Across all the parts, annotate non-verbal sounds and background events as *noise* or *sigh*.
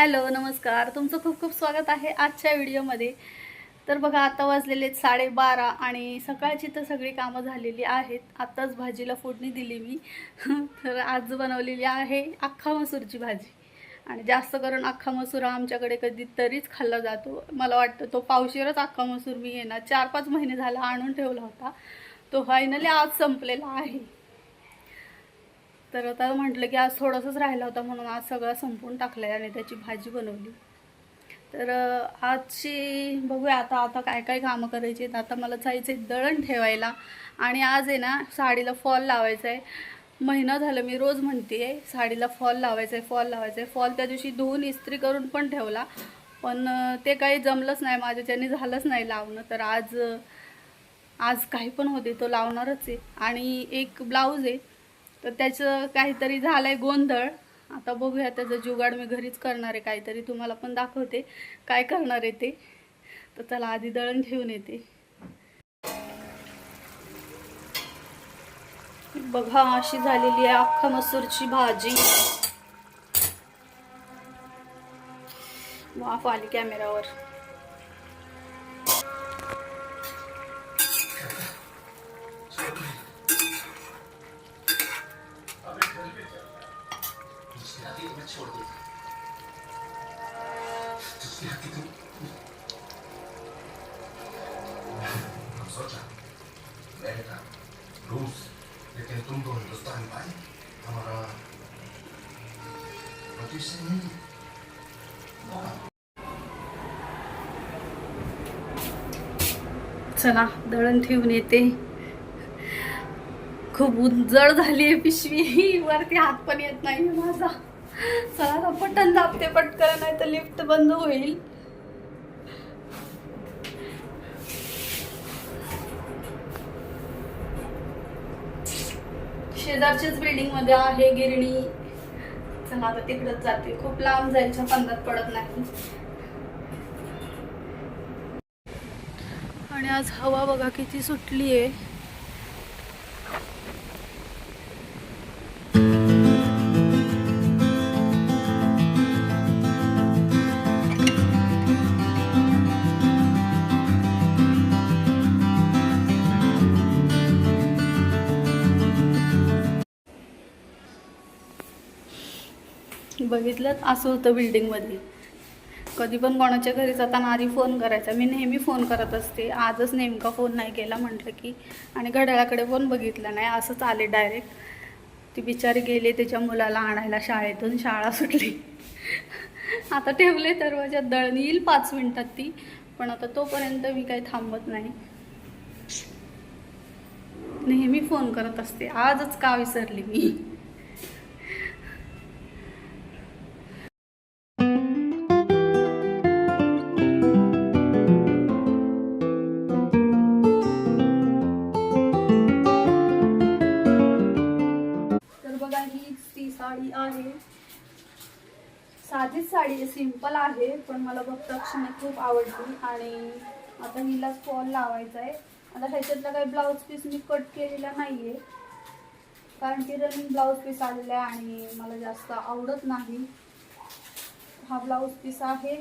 Hello नमस्कार. तुमचं खूप खूप स्वागत आहे आजच्या व्हिडिओमध्ये. तर बघा आता वाजलेले साडेबारा आणि सकाळची तर सगळी कामं झालेली आहेत. आत्ताच भाजीला फोडणी दिली मी. *laughs* तर आज बनवलेली आहे अख्खा मसूरची भाजी. आणि जास्त करून अख्खा मसूर हा आमच्याकडे कधीतरीच खाल्ला जातो. मला वाटतं तो पावशीरच अख्खा मसूर मी येणार. चार पाच महिने झाला आणून ठेवला होता. तो फायनली आज संपलेला आहे. तर आता म्हटलं की आज थोडंसंच राहिला होता म्हणून आज सगळं संपवून टाकलं आहे आणि त्याची भाजी बनवली. तर आजची बघूया आता आता काय काय कामं करायची आहेत. आता मला जायचं आहे दळण ठेवायला. आणि आज आहे ना साडीला फॉल लावायचा आहे महिना झालं मी रोज म्हणते आहे साडीला फॉल लावायचा आहे फॉल लावायचा आहे फॉल त्या दिवशी धुवून इस्त्री करून पण ठेवला. पण ते काही जमलंच नाही माझ्याच्याने झालंच नाही लावणं. तर आज आज काही पण होते तो लावणारच आहे. आणि एक ब्लाऊज आहे तर त्याचं काहीतरी झालं आहे गोंधळ. आता बघूया त्याचं जुगाड मी घरीच करणार आहे काहीतरी तुम्हाला पण दाखवते काय करणार आहे ते. तर त्याला आधी दळण ठेवून येते. बघा अशी झालेली आहे अख्खा मसूरची भाजी. वाफ आली कॅमेरावर चला दळण ठेवून येते. खूप उजळ झाली आहे पिशवी. वरती हात पण येत नाही माझा. चला आता पटन दाबते पटकन नाही तर लिफ्ट बंद होईल. शेजारच्याच बिल्डिंगमध्ये आहे गिरणी. चला आता तिकडच जाते. खूप लांब जायच्या पंधात पडत नाही. आज हवा बघा किती सुटली आहे बघितलं? असं होतं बिल्डिंगमध्ये कधी पण कोणाच्या घरी जाताना आधी फोन करायचा. मी नेहमी फोन करत असते. आजच नेमका फोन नाही केला म्हटलं की. आणि घड्याळाकडे पण बघितलं नाही. असंच आले डायरेक्ट ती बिचारी गेले त्याच्या मुलाला आणायला शाळेतून. शाळा सुटली. आता ठेवले तर माझ्या दळण येईल पाच मिनटात ती. पण आता तोपर्यंत मी काही थांबत नाही. नेहमी फोन करत असते. आजच का विसरली मी? पण मला बघता क्षणी खूप आवडली आणि आता हिला फॉल लावायचा आहे आता ह्याच्यातला काही ब्लाऊज पीस मी कट केलेला नाही आहे कारण की रनिंग ब्लाऊज पीस आलेला आहे आणि मला जास्त आवडत नाही. हा ब्लाऊज पीस आहे.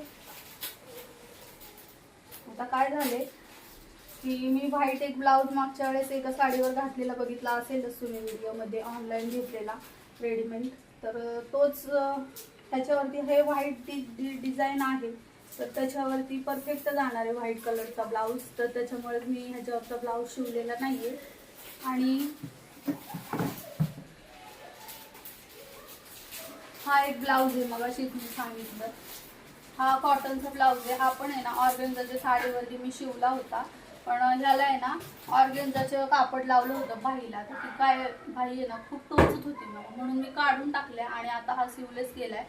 आता काय झाले की मी व्हाईट एक ब्लाऊज मागच्या वेळेस एका साडीवर घातलेला बघितला असेलच तुम्ही व्हिडिओमध्ये ऑनलाईन घेतलेला रेडीमेड तर तोच त्याच्यावरती हे व्हाईट डि डिझाईन आहे. तर त्याच्यावरती परफेक्ट जाणार आहे व्हाईट कलरचा ब्लाऊज तर त्याच्यामुळे मी ह्याच्यावरचा ब्लाऊज शिवलेला नाही आहे आणि हा एक ब्लाऊज आहे मग अशीच मी सांगितलं. हा कॉटनचा ब्लाऊज आहे. हा पण आहे ना ऑर्गेन्झाच्या साडीवरती मी शिवला होता. पण ह्याला आहे ना ऑर्गेन्झाचं कापड लावलं होतं भाईला तर ती काय भाई आहे ना खूप टोचत होती मग. म्हणून मी काढून टाकले आणि आता हा सिवलेस केलाय.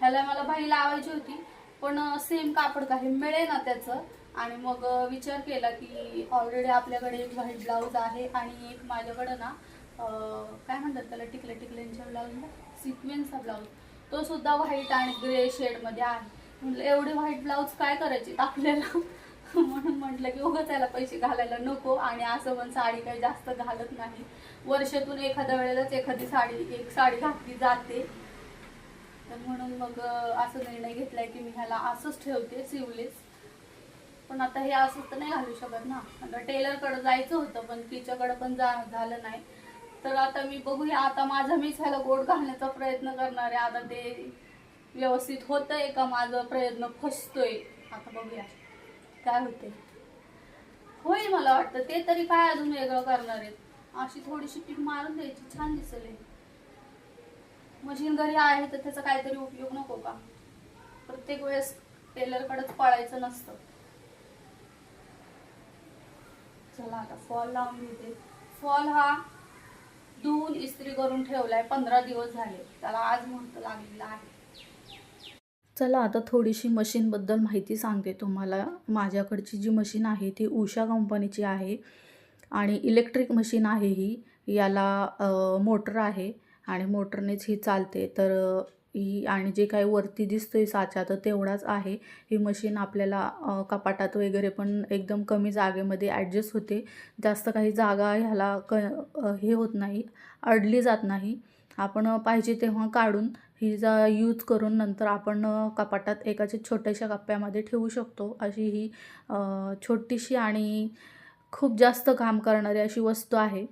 ह्याला मला भाई लावायची होती पण सेम कापड काही मिळे ना त्याचं. आणि मग विचार केला की ऑलरेडी आपल्याकडे एक व्हाईट ब्लाऊज आहे आणि एक माझ्याकडं ना काय म्हणतात त्याला टिकले टिकल्यांच्या ब्लाऊजला सिक्वेन्सचा ब्लाऊज तो सुद्धा व्हाईट आणि ग्रे शेडमध्ये आहे. म्हटलं एवढे व्हाईट ब्लाऊज काय करायचे? आपल्याला म्हणून म्हटलं की उगाच याला पैसे घालायला नको आणि असं पण साडी काही जास्त घालत नाही. वर्षातून एखाद्या वेळेलाच एखादी साडी एक साडी घातली जाते. तर म्हणून मग असं निर्णय घेतलाय की मी ह्याला असंच ठेवते सिवलेस पण आता हे असंच तर नाही घालू शकत ना. आता टेलरकडं जायचं होतं पण तिच्याकडं पण जा झालं नाही. तर आता मी बघूया आता माझं मीच ह्याला गोड घालण्याचा प्रयत्न करणार आहे. आता ते व्यवस्थित होतंय का? माझा प्रयत्न फसतोय. आता बघूया. काय होते होईल मला वाटतं ते तरी काय अजून वेगळं करणार आहेत. अशी थोडीशी टीप मारून द्यायची छान दिसेल मशीन घरी आहे तर त्याचा काहीतरी उपयोग नको का? प्रत्येक वेळेस टेलरकडेच पळायचं नसतं. चला आता फॉल लावून घेते. फॉल हा धुवून इस्त्री करून ठेवलाय पंधरा दिवस झाले. त्याला आज मुहूर्त लागलेला आहे. चला आता थोडीशी मशीनबद्दल माहिती सांगते तुम्हाला. माझ्याकडची जी मशीन आहे ती उषा कंपनीची आहे आणि इलेक्ट्रिक मशीन आहे ही. याला मोटर आहे आणि मोटरनेच ही चालते. तर ही आणि जे काही वरती दिसतं आहे साचा तर तेवढाच आहे. ही मशीन आपल्याला कपाटात वगैरे पण एकदम कमी जागेमध्ये ॲडजस्ट होते. जास्त काही जागा ह्याला क हे होत नाही अडली जात नाही. आपण पाहिजे तेव्हा काढून हिचा यूज करून नंतर आपण कपाटात एकाच्या छोट्याशा कप्प्यामध्ये ठेवू शकतो. अशी ही छोटीशी आणि खूप जास्त काम करणारी अशी वस्तू आहे.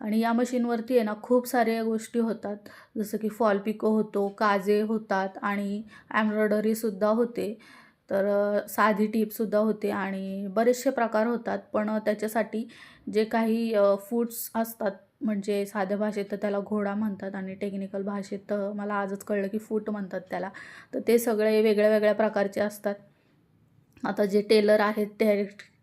आणि या मशीनवरती आहे ना खूप साऱ्या गोष्टी होतात. जसं की फॉल पिको होतो काजे होतात आणि एम्ब्रॉयडरीसुद्धा होते. तर साधी टीपसुद्धा होते आणि बरेचसे प्रकार होतात. पण त्याच्यासाठी जे काही फूड्स असतात म्हणजे साध्या भाषेत तर त्याला घोडा म्हणतात आणि टेक्निकल भाषेत तर मला आजच कळलं की फूट म्हणतात त्याला. तर ते सगळे वेगळ्या वेगळ्या प्रकारचे असतात. आता जे टेलर आहेत त्या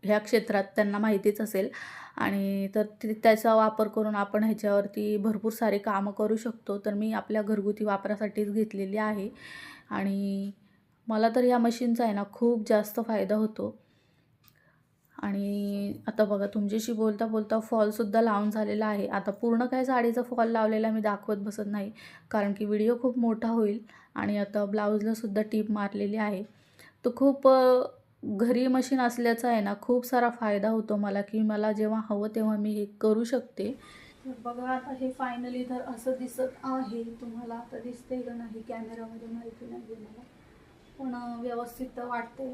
ह्या क्षेत्रात त्यांना माहितीच असेल. आणि तर ते त्याचा वापर करून आपण ह्याच्यावरती भरपूर सारे कामं करू शकतो. तर मी आपल्या घरगुती वापरासाठीच घेतलेली आहे. आणि मला तर या मशीनचा आहे ना खूप जास्त फायदा होतो. आणि आता बघा तुमच्याशी बोलता बोलता फॉलसुद्धा लावून झालेला आहे. आता पूर्ण काय साडीचा फॉल लावलेला मी दाखवत बसत नाही कारण की व्हिडिओ खूप मोठा होईल आणि आता ब्लाऊजलासुद्धा टीप मारलेली आहे. तर खूप घरी मशीन असल्याचा आहे ना खूप सारा फायदा होतो मला की मला जेव्हा हवं तेव्हा मी हे करू शकते. बघा आता हे फायनली तर असं दिसत आहे. तुम्हाला आता दिसते का नाही? कॅमेरामध्ये माहिती नाही मला. पण व्यवस्थित तर वाटते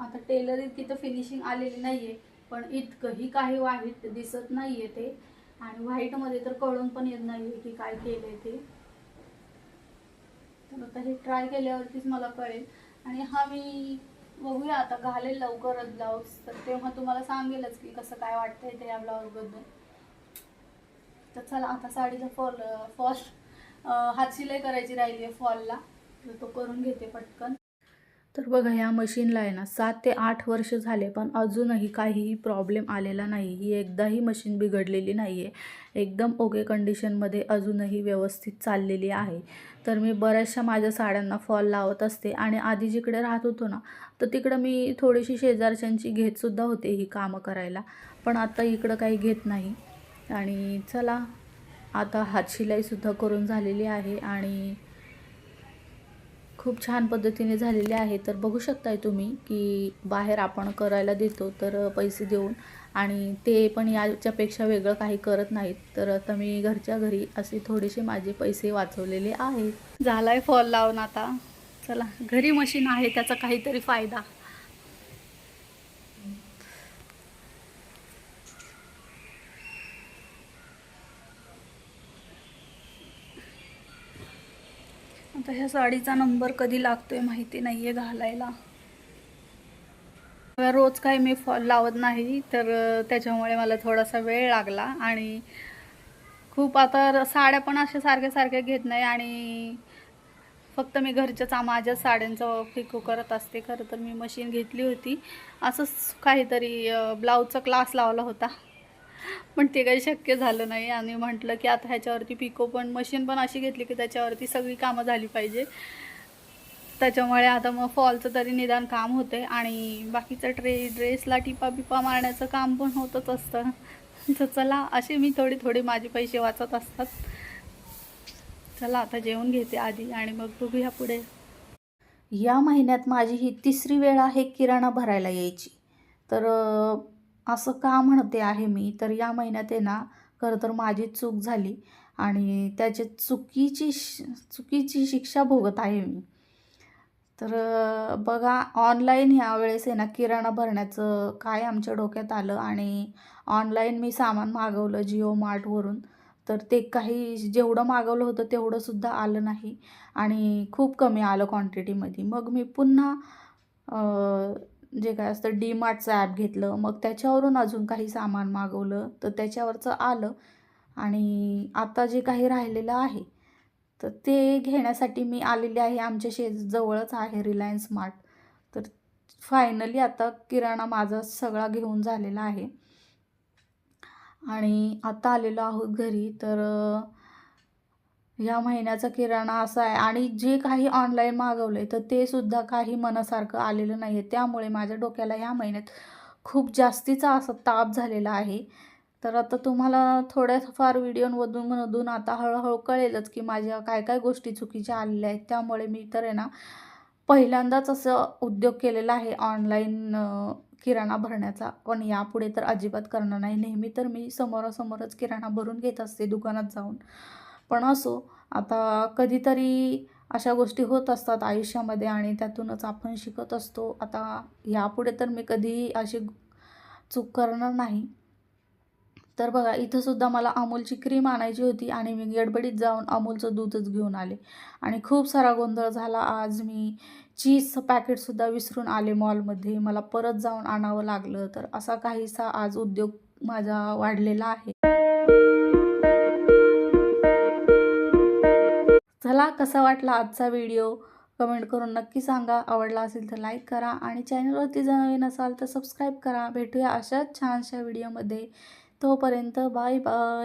आता टेलर इतकी तर फिनिशिंग आलेली नाही आहे पण इतकंही काही वाईट दिसत नाही आहे ते. आणि व्हाईटमध्ये तर कळून पण येत नाही आहे की काय केलं आहे ते. तर आता हे ट्राय केल्यावरतीच मला कळेल. आणि हा मी बघूया आता घालेल लवकरच ब्लाऊज तर तेव्हा तुम्हाला सांगेलच की कसं काय वाटतंय ते या ब्लाऊजबद्दल तर चला आता साडीचा फॉल फॉल हात शिलाई करायची राहिली आहे फॉलला तर तो करून घेते पटकन. तर बघा ह्या मशीनला आहे ना सात ते आठ वर्ष झाले पण अजूनही काहीही प्रॉब्लेम आलेला नाही. ही एकदाही मशीन बिघडलेली नाही आहे एकदम ओके कंडिशनमध्ये अजूनही व्यवस्थित चाललेली आहे. तर मी बऱ्याचशा माझ्या साड्यांना फॉल लावत असते. आणि आधी जिकडे राहत होतो ना तर तिकडं मी थोडीशी शेजारच्यांची घेतसुद्धा होते ही कामं करायला. पण आता इकडं काही घेत नाही. आणि चला आता हातशिलाईसुद्धा करून झालेली आहे. आणि खूप छान पद्धतीने झालेले आहे. तर बघू शकताय तुम्ही की बाहेर आपण करायला देतो तर पैसे देऊन आणि ते पण याच्यापेक्षा वेगळं काही करत नाहीत. तर आता मी घरच्या घरी असे थोडेसे माझे पैसे वाचवलेले आहेत. झालाय फॉल लावून आता. चला घरी मशीन आहे त्याचा काहीतरी फायदा. आता ह्या साडीचा नंबर कधी लागतोय माहिती नाही आहे घालायला. रोज काही मी फॉल लावत नाही तर त्याच्यामुळे मला थोडासा वेळ लागला. आणि खूप आता साड्या पण अशा सारख्या सारख्या घेत नाही आणि फक्त मी घरच्याच माझ्या साड्यांचं पिको करत असते. खरं तर मी मशीन घेतली होती. असंच काहीतरी ब्लाऊजचा क्लास लावला होता. पण ते काही शक्य झालं नाही. आणि म्हटलं की आता ह्याच्यावरती पिको पण मशीन पण अशी घेतली की त्याच्यावरती सगळी कामं झाली पाहिजे. त्याच्यामुळे आता मग फॉलचं तरी निदान काम होते आणि बाकीचं ट्रे ड्रेसला टिपा बिपा मारण्याचं काम पण होतच असतं. तर चला असे मी थोडी थोडी माझे पैसे वाचत असतात. चला आता जेवण घेते आधी आणि मग बघूया पुढे. या महिन्यात माझी ही तिसरी वेळ आहे किराणा भरायला यायची. तर असं का म्हणते आहे मी? तर या महिन्यात आहे ना खरं तर माझी चूक झाली आणि त्याची चुकीची श चुकीची शिक्षा भोगत आहे मी. तर बघा ऑनलाईन ह्या वेळेस आहे ना किराणा भरण्याचं काय आमच्या डोक्यात आलं आणि ऑनलाईन मी सामान मागवलं जिओ मार्टवरून तर ते काही जेवढं मागवलं होतं तेवढंसुद्धा आलं नाही आणि खूप कमी आलं क्वांटिटीमध्ये मग मी पुन्हा जे काय असतं डी मार्टचं ॲप घेतलं. मग त्याच्यावरून अजून काही सामान मागवलं. तर त्याच्यावरचं आलं. आणि आता जे काही राहिलेलं आहे तर ते घेण्यासाठी मी आलेले आहे आमच्या शेज जवळच आहे रिलायन्स मार्ट तर फायनली आता किराणा माझा सगळा घेऊन झालेला आहे. आणि आता आलेलो आहोत घरी. तर ह्या महिन्याचा किराणा असा आहे. आणि जे काही ऑनलाईन मागवलं आहे तर ते सुद्धा काही मनासारखं आलेलं नाही आहे त्यामुळे माझ्या डोक्याला ह्या महिन्यात खूप जास्तीचा असा ताप झालेला आहे. तर आता तुम्हाला थोड्याफार व्हिडिओमधून मधून आता हळूहळू कळेलच की माझ्या काय काय गोष्टी चुकीच्या आलेल्या आहेत. त्यामुळे मी तर आहे ना पहिल्यांदाच असं उद्योग केलेला आहे ऑनलाईन किराणा भरण्याचा. पण यापुढे तर अजिबात करणार नाही. नेहमी तर मी समोरासमोरच किराणा भरून घेत असते दुकानात जाऊन. पण असो आता कधीतरी अशा गोष्टी होत असतात आयुष्यामध्ये आणि त्यातूनच आपण शिकत असतो. आता यापुढे तर मी कधीही अशी चूक करणार नाही. तर बघा इथंसुद्धा मला अमूलची क्रीम आणायची होती आणि मी गडबडीत जाऊन अमूलचं दूधच घेऊन आले. आणि खूप सारा गोंधळ झाला. आज मी चीजचं पॅकेटसुद्धा विसरून आले मॉलमध्ये. मला परत जाऊन आणावं लागलं. तर असा काहीसा आज उद्योग माझा वाढलेला आहे. मला कसा वाटला आजचा व्हिडिओ? कमेंट करून नक्की सांगा. आवडला असेल तर लाईक करा आणि चॅनलवरती जर नवीन असाल तर सबस्क्राईब करा. भेटूया अशाच छानशा व्हिडिओमध्ये. तोपर्यंत बाय बाय.